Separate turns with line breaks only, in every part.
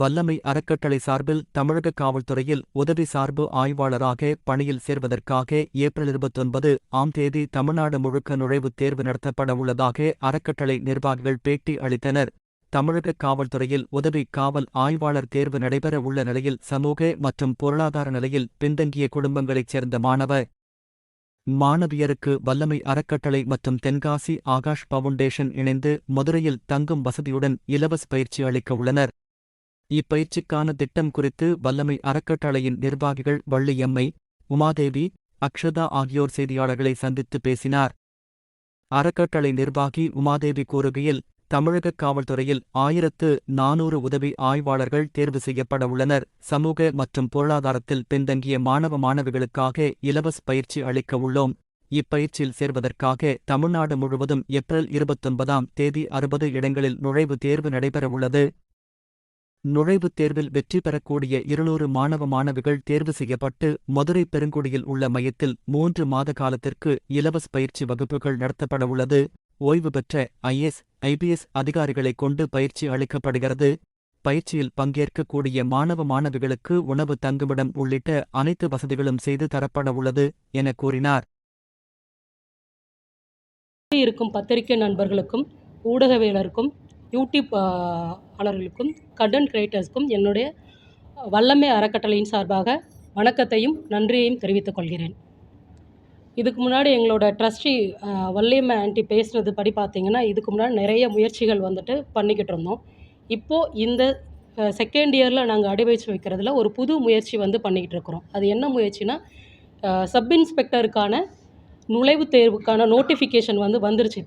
வல்லமை அறக்கட்டளை சார்பில் தமிழக காவல்துறையில் உதவி சார்பு ஆய்வாளராக பணியில் சேர்வதற்காக ஏப்ரல் இருபத்தொன்பது ஆம் தேதி தமிழ்நாடு முழுக்க நுழைவுத் தேர்வு நடத்தப்பட உள்ளதாக அறக்கட்டளை நிர்வாகிகள் பேட்டி அளித்தனர். தமிழக காவல்துறையில் உதவி காவல் ஆய்வாளர் தேர்வு நடைபெற உள்ள நிலையில் சமூக மற்றும் பொருளாதார நிலையில் பின்தங்கிய குடும்பங்களைச் சேர்ந்த மாணவ மாணவியருக்கு வல்லமை அறக்கட்டளை மற்றும் தென்காசி ஆகாஷ் பவுண்டேஷன் இணைந்து மதுரையில் தங்கும் வசதியுடன் இலவச பயிற்சி அளிக்க உள்ளனர். இப்பயிற்சிக்கான திட்டம் குறித்து வல்லமை அறக்கட்டளையின் நிர்வாகிகள் வள்ளியம்மை உமாதேவி அக்ஷதா ஆகியோர் செய்தியாளர்களை சந்தித்து பேசினார். அறக்கட்டளை நிர்வாகி உமாதேவி கூறுகையில் தமிழக காவல்துறையில் ஆயிரத்து நானூறு உதவி ஆய்வாளர்கள் தேர்வு செய்யப்பட உள்ளனர். சமூக மற்றும் பொருளாதாரத்தில் பின்தங்கிய மாணவ மாணவிகளுக்காக இலவச பயிற்சி அளிக்க உள்ளோம். இப்பயிற்சியில் சேர்வதற்காக தமிழ்நாடு முழுவதும் ஏப்ரல் இருபத்தொன்பதாம் தேதி அறுபது இடங்களில் நுழைவு தேர்வு நடைபெறவுள்ளது நுழைவுத் தேர்வில் வெற்றி பெறக்கூடிய இருநூறு மாணவ மாணவிகள் தேர்வு செய்யப்பட்டு மதுரை பெருங்குடியில் உள்ள மையத்தில் மூன்று மாத காலத்திற்கு இலவச பயிற்சி வகுப்புகள் நடத்தப்படவுள்ளது ஓய்வு பெற்ற ஐஎஸ் ஐபிஎஸ் அதிகாரிகளைக் கொண்டு பயிற்சி அளிக்கப்படுகிறது. பயிற்சியில் பங்கேற்கக்கூடிய மாணவ மாணவிகளுக்கு உணவு தங்குமிடம் உள்ளிட்ட அனைத்து வசதிகளும் செய்து தரப்பட உள்ளது என கூறினார்.
இருக்கும் பத்திரிகை நண்பர்களுக்கும் ஊடகவியலருக்கும் யூடியூப் ஆளர்களுக்கும் கண்டென்ட் கிரியேட்டர்ஸ்க்கும் என்னுடைய வல்லமை அறக்கட்டளையின் சார்பாக வணக்கத்தையும் நன்றியையும் தெரிவித்துக் கொள்கிறேன். இதுக்கு முன்னாடி எங்களோட ட்ரஸ்டி வல்லியம்மை ஆண்டி பேசுனது படி பார்த்தீங்கன்னா இதுக்கு முன்னாடி நிறைய முயற்சிகள் வந்துட்டு பண்ணிக்கிட்டு இருந்தோம். இப்போது இந்த செகண்ட் இயரில் நாங்கள் அடிவச்சு வைக்கிறதுல ஒரு புது முயற்சி வந்து பண்ணிக்கிட்டு இருக்கிறோம். அது என்ன முயற்சினா சப் இன்ஸ்பெக்டருக்கான நுழைவுத் தேர்வுக்கான நோட்டிஃபிகேஷன் வந்து வந்துருச்சு.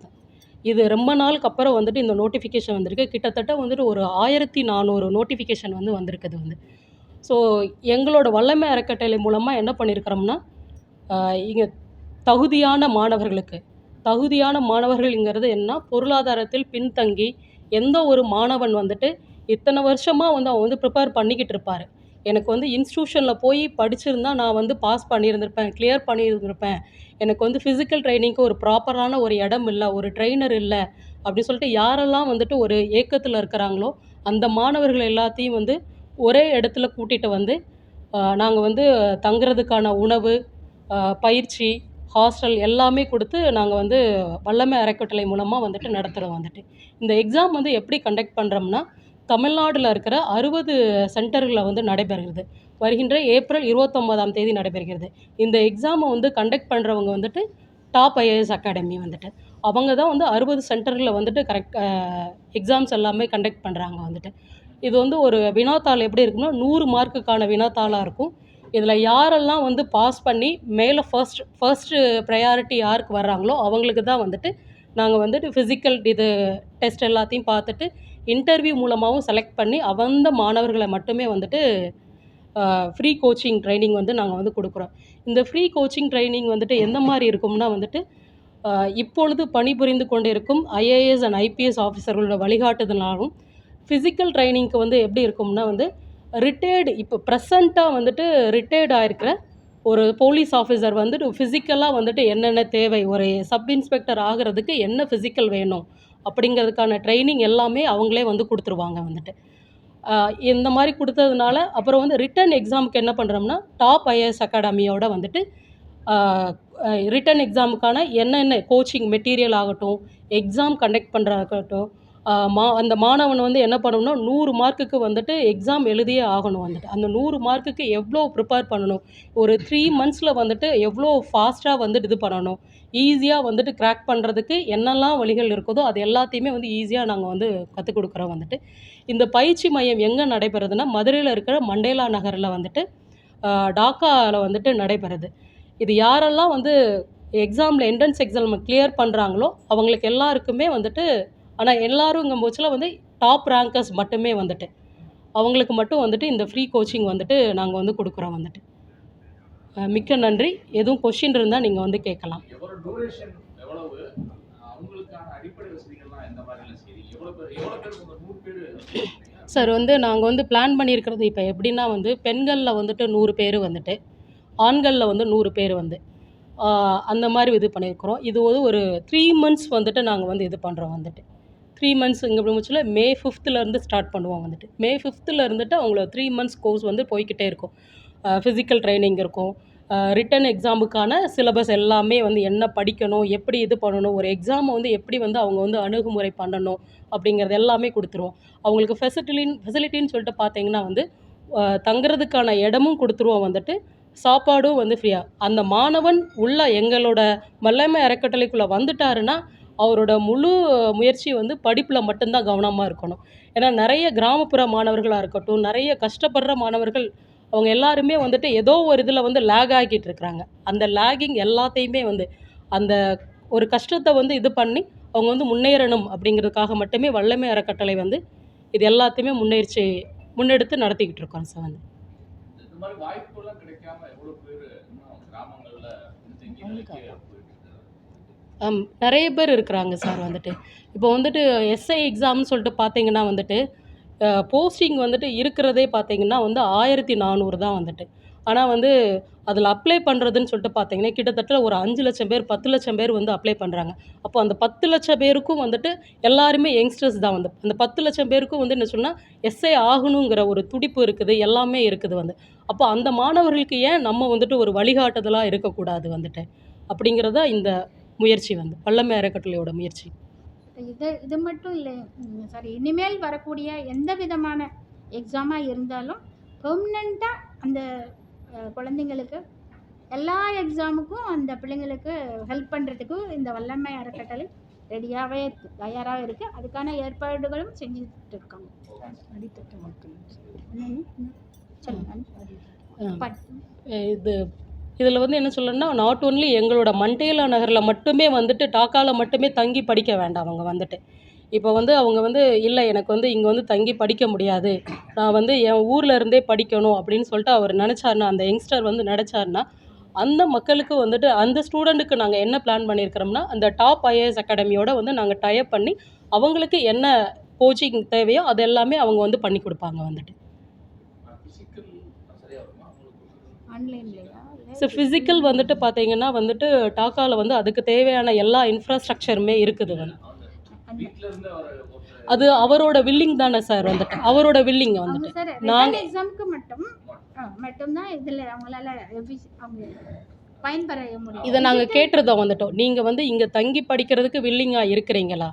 இது ரொம்ப நாளுக்கு அப்புறம் வந்துட்டு இந்த நோட்டிஃபிகேஷன் வந்திருக்கு. கிட்டத்தட்ட வந்துட்டு ஒரு ஆயிரத்தி நானூறு நோட்டிஃபிகேஷன் வந்து வந்திருக்குது வந்து. ஸோ எங்களோட வல்லமை அறக்கட்டளை மூலமாக என்ன பண்ணியிருக்கிறோம்னா இங்கே தகுதியான மாணவர்களுக்கு தகுதியான மாணவர்கள்ங்கிறது என்ன? பொருளாதாரத்தில் பின்தங்கி எந்த ஒரு மாணவன் வந்துட்டு இத்தனை வருஷமாக வந்து அவன் வந்து ப்ரிப்பேர் பண்ணிக்கிட்டு இருப்பார். எனக்கு வந்து இன்ஸ்டியூஷனில் போய் படிச்சிருந்தா நான் வந்து பாஸ் பண்ணியிருந்திருப்பேன் கிளியர் பண்ணியிருந்திருப்பேன். எனக்கு வந்து ஃபிசிக்கல் ட்ரைனிங்க்கு ஒரு ப்ராப்பரான ஒரு இடம் இல்லை ஒரு ட்ரெயினர் இல்லை அப்படின்னு சொல்லிட்டு யாரெல்லாம் வந்துட்டு ஒரு ஏக்கத்தில் இருக்கிறாங்களோ அந்த மாணவர்கள் எல்லாத்தையும் வந்து ஒரே இடத்துல கூட்டிகிட்டு வந்து நாங்கள் வந்து தங்குறதுக்கான உணவு பயிற்சி ஹாஸ்டல் எல்லாமே கொடுத்து நாங்கள் வந்து வல்லமை அறக்கட்டளை மூலமாக வந்துட்டு நடத்துகிறோம் வந்துட்டு. இந்த எக்ஸாம் வந்து எப்படி கண்டக்ட் பண்ணுறோம்னா தமிழ்நாட்டில் இருக்கிற அறுபது சென்டர்களில் வந்து நடைபெறுகிறது. வருகின்ற ஏப்ரல் இருபத்தொம்போதாம் தேதி நடைபெறுகிறது. இந்த எக்ஸாமை வந்து கண்டக்ட் பண்ணுறவங்க வந்துட்டு டாப் ஐஏஎஸ் அகாடமி வந்துட்டு. அவங்க தான் வந்து அறுபது சென்டரில் வந்துட்டு கரெக்ட் எக்ஸாம்ஸ் எல்லாமே கண்டக்ட் பண்ணுறாங்க வந்துட்டு. இது வந்து ஒரு வினாத்தாள் எப்படி இருக்குன்னா நூறு மார்க்குக்கான வினாத்தாளாக இருக்கும். இதில் யாரெல்லாம் வந்து பாஸ் பண்ணி மேலே ஃபர்ஸ்ட் ஃபர்ஸ்ட்டு ப்ரையாரிட்டி யாருக்கு வர்றாங்களோ அவங்களுக்கு தான் வந்துட்டு நாங்கள் வந்துட்டு ஃபிசிக்கல் இது டெஸ்ட் எல்லாத்தையும் பார்த்துட்டு இன்டர்வியூ மூலமாகவும் செலக்ட் பண்ணி அந்த மாணவர்களை மட்டுமே வந்துட்டு ஃப்ரீ கோச்சிங் ட்ரைனிங் வந்து நாங்கள் வந்து கொடுக்குறோம். இந்த ஃப்ரீ கோச்சிங் ட்ரைனிங் வந்துட்டு எந்த மாதிரி இருக்கும்னா வந்துட்டு இப்பொழுது பணிபுரிந்து கொண்டிருக்கும் ஐஏஎஸ் அண்ட் ஐபிஎஸ் ஆஃபீஸர்களோட வழிகாட்டுதலாலும் ஃபிசிக்கல் ட்ரைனிங்க்கு வந்து எப்படி இருக்கும்னா வந்து ரிட்டையர்டு இப்போ ப்ரெசண்ட்டாக வந்துட்டு ரிட்டையர்ட் ஆகிருக்கிற ஒரு போலீஸ் ஆஃபீஸர் வந்துட்டு ஃபிசிக்கலாக வந்துட்டு என்னென்ன தேவை ஒரு சப் இன்ஸ்பெக்டர் ஆகிறதுக்கு என்ன ஃபிசிக்கல் வேணும் அப்படிங்கிறதுக்கான ட்ரைனிங் எல்லாமே அவங்களே வந்து கொடுத்துருவாங்க வந்துட்டு. இந்த மாதிரி கொடுத்ததுனால அப்புறம் வந்து ரிட்டன் எக்ஸாமுக்கு என்ன பண்ணுறோம்னா டாப் ஐஏஎஸ் அகாடமியோட வந்துட்டு ரிட்டன் எக்ஸாமுக்கான என்னென்ன கோச்சிங் மெட்டீரியல் ஆகட்டும் எக்ஸாம் கண்டக்ட் பண்ணுறதாகட்டும் மா அந்த மாணவன் வந்து என்ன பண்ணணும்னா நூறு மார்க்குக்கு வந்துட்டு எக்ஸாம் எழுதியே ஆகணும் வந்துட்டு. அந்த நூறு மார்க்குக்கு எவ்வளோ ப்ரிப்பேர் பண்ணணும்? ஒரு த்ரீ மந்த்ஸில் வந்துட்டு எவ்வளோ ஃபாஸ்ட்டாக வந்துட்டு இது பண்ணணும்? ஈஸியாக வந்துட்டு க்ராக் பண்ணுறதுக்கு என்னெல்லாம் வழிகள் இருக்குதோ அது எல்லாத்தையுமே வந்து ஈஸியாக நாங்கள் வந்து கற்றுக் கொடுக்குறோம் வந்துட்டு. இந்த பயிற்சி மையம் எங்கே நடைபெறுதுன்னா மதுரையில் இருக்கிற மண்டேலா நகரில் வந்துட்டு டாக்காவில் வந்துட்டு நடைபெறுது. இது யாரெல்லாம் வந்து எக்ஸாமில் என்ட்ரன்ஸ் எக்ஸாம் கிளியர் பண்ணுறாங்களோ அவங்களுக்கு எல்லாருக்குமே வந்துட்டு ஆனால் எல்லாருங்கும் போச்சில் வந்து டாப் ரேங்கர்ஸ் மட்டுமே வந்துட்டு. அவங்களுக்கு மட்டும் வந்துட்டு இந்த ஃப்ரீ கோச்சிங் வந்துட்டு நாங்கள் வந்து கொடுக்குறோம் வந்துட்டு. மிக்க நன்றி. எதுவும் கொஷின் இருந்தால் நீங்கள் வந்து கேட்கலாம். சார் வந்து நாங்கள் வந்து பிளான் பண்ணியிருக்கிறது இப்போ எப்படின்னா வந்து பெண்களில் வந்துட்டு நூறு பேர் வந்துட்டு ஆண்களில் வந்து நூறு பேர் வந்து அந்த மாதிரி இது பண்ணியிருக்கிறோம். இது ஒரு த்ரீ மந்த்ஸ் வந்துட்டு நாங்கள் வந்து இது பண்ணுறோம் வந்துட்டு. த்ரீ மந்த்ஸ் இங்கே முடிச்சுல மே ஃபிஃப்த்துலேருந்து ஸ்டார்ட் பண்ணுவோம் வந்துட்டு. மே ஃபிஃப்த்தில் இருந்துட்டு அவங்கள த்ரீ மந்த்ஸ் கோர்ஸ் வந்து போய்க்கிட்டே இருக்கும். ஃபிசிக்கல் ட்ரைனிங் இருக்கும். ரிட்டன் எக்ஸாமுக்கான சிலபஸ் எல்லாமே வந்து என்ன படிக்கணும் எப்படி இது பண்ணணும் ஒரு எக்ஸாமை வந்து எப்படி வந்து அவங்க வந்து அணுகுமுறை பண்ணணும் அப்படிங்கிறது எல்லாமே கொடுத்துருவோம். அவங்களுக்கு ஃபெசிலிட்டின் ஃபெசிலிட்டின்னு சொல்லிட்டு பார்த்தீங்கன்னா வந்து தங்குறதுக்கான இடமும் கொடுத்துருவோம் வந்துட்டு. சாப்பாடும் வந்து ஃப்ரீயாக அந்த மாணவன் உள்ள எங்களோட மல்லமை அறக்கட்டளைக்குள்ளே வந்துட்டாருன்னா அவரோட முழு முயற்சி வந்து படிப்பில் மட்டும்தான் கவனமாக இருக்கணும். ஏன்னா நிறைய கிராமப்புற மாணவர்களாக இருக்கட்டும் நிறைய கஷ்டப்படுற மாணவர்கள் அவங்க எல்லாருமே வந்துட்டு ஏதோ ஒரு இதில் வந்து லேக் ஆகிட்டு இருக்கிறாங்க. அந்த லேகிங் எல்லாத்தையுமே வந்து அந்த ஒரு கஷ்டத்தை வந்து இது பண்ணி அவங்க வந்து முன்னேறணும் அப்படிங்கிறதுக்காக மட்டுமே வல்லமை அறக்கட்டளை வந்து இது எல்லாத்தையுமே முன்னேற்சி முன்னெடுத்து நடத்திக்கிட்டு இருக்கோம் சார் வந்து.
வாய்ப்புலாம் கிடைக்காம எவ்வளவு பேர் கிராமங்கள்ல பின்தங்கி நிலைக்கு போயிட்டு இருக்காங்க
ஆம், நிறைய பேர் இருக்கிறாங்க சார் வந்துட்டு. இப்போ வந்துட்டு எஸ்ஐ எக்ஸாம்னு சொல்லிட்டு பார்த்தீங்கன்னா வந்துட்டு போஸ்டிங் வந்துட்டு இருக்கிறதே பார்த்தீங்கன்னா வந்து ஆயிரத்தி நானூறு தான் வந்துட்டு. ஆனால் வந்து அதில் அப்ளை பண்ணுறதுன்னு சொல்லிட்டு பார்த்தீங்கன்னா கிட்டத்தட்ட ஒரு அஞ்சு லட்சம் பேர் பத்து லட்சம் பேர் வந்து அப்ளை பண்ணுறாங்க அப்போ அந்த பத்து லட்சம் பேருக்கும் வந்துட்டு எல்லாருமே யங்ஸ்டர்ஸ் தான் வந்து. அந்த பத்து லட்சம் பேருக்கும் வந்து என்ன சொன்னால் எஸ்ஐ ஆகணுங்கிற ஒரு துடிப்பு இருக்குது எல்லாமே இருக்குது வந்து. அப்போ அந்த மாணவர்களுக்கு ஏன் நம்ம வந்துட்டு ஒரு வழிகாட்டுதலாக இருக்கக்கூடாது வந்துட்டு? அப்படிங்கிறத இந்த முயற்சி வந்து பல்லமை அறக்கட்டளையோட முயற்சி.
இது இது மட்டும் இல்லை சாரி இனிமேல் வரக்கூடிய எந்த விதமான எக்ஸாமாக இருந்தாலும் பெர்மனண்ட்டாக அந்த குழந்தைங்களுக்கு எல்லா எக்ஸாமுக்கும் அந்த பிள்ளைங்களுக்கு ஹெல்ப் பண்ணுறதுக்கு இந்த வல்லமை அறக்கட்டளை ரெடியாகவே இருக்குது தயாராக இருக்குது அதுக்கான ஏற்பாடுகளும் செஞ்சுட்டு இருக்காங்க. அடித்தட்டு மக்கள் என்னன்னு? சொல்லுங்க.
ஆ.
பட்
இது இதில் வந்து என்ன சொல்லணும்னா நாட் ஒன்லி எங்களோட மண்டேலா நகரில் மட்டுமே வந்துட்டு டாக்காவில் மட்டுமே தங்கி படிக்க வேண்டாம் அவங்க வந்துட்டு. இப்போ வந்து அவங்க வந்து இல்லை எனக்கு வந்து இங்கே வந்து தங்கி படிக்க முடியாது. நான் வந்து என் ஊரில் இருந்தே படிக்கணும் அப்படின்னு சொல்லிட்டு அவர் நினச்சாருன்னா அந்த யங்ஸ்டர் வந்து நினச்சாருன்னா அந்த மக்களுக்கு வந்துட்டு அந்த ஸ்டூடெண்ட்டுக்கு நாங்கள் என்ன பிளான் பண்ணியிருக்கிறோம்னா அந்த டாப் ஐஏஎஸ் அகாடமியோட வந்து நாங்கள் டயப் பண்ணி அவங்களுக்கு என்ன கோச்சிங் தேவையோ அது எல்லாமே அவங்க வந்து பண்ணி கொடுப்பாங்க வந்துட்டு.
பிசிக்கல்
ஸோ ஃபிசிக்கல் வந்துட்டு பார்த்தீங்கன்னா வந்துட்டு டாக்காவில் வந்து அதுக்கு தேவையான எல்லா இன்ஃப்ராஸ்ட்ரக்சருமே இருக்குது வந்து.
அந்த
அது அவரோட வில்லிங் தானே சார் வந்துட்டு. அவரோட வில்லிங் வந்துட்டு.
சார்
நாங்க-
ரிட்டன் எக்ஸாமுக்கு மட்டும் மட்டும்தான் இதில் அவங்களால பயன்பெற முடியும்.
இதை நாங்கள் கேட்டிருந்தோம் வந்துட்டோம். நீங்கள் வந்து இங்கே தங்கி படிக்கிறதுக்கு வில்லிங்காக இருக்கிறீங்களா?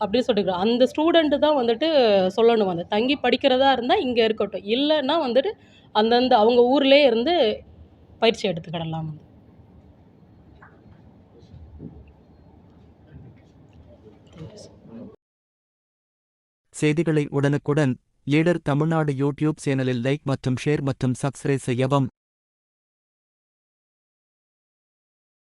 அப்படின்னு சொல்லிருக்கோம் அந்த ஸ்டூடெண்ட்டு தான் வந்துட்டு சொல்லணும் வந்து. தங்கி படிக்கிறதா இருந்தால் இங்கே இருக்கட்டும். இல்லைன்னா வந்துட்டு அந்தந்த அவங்க ஊர்லேயே இருந்து பயிற்சி எடுத்துக்கிடலாம் வந்து
செய்திகளை உடனுக்குடன் லீடர் தமிழ்நாடு யூடியூப் சேனலில் லைக் மற்றும் ஷேர் மற்றும் சப்ஸ்கிரைப் செய்யவும்.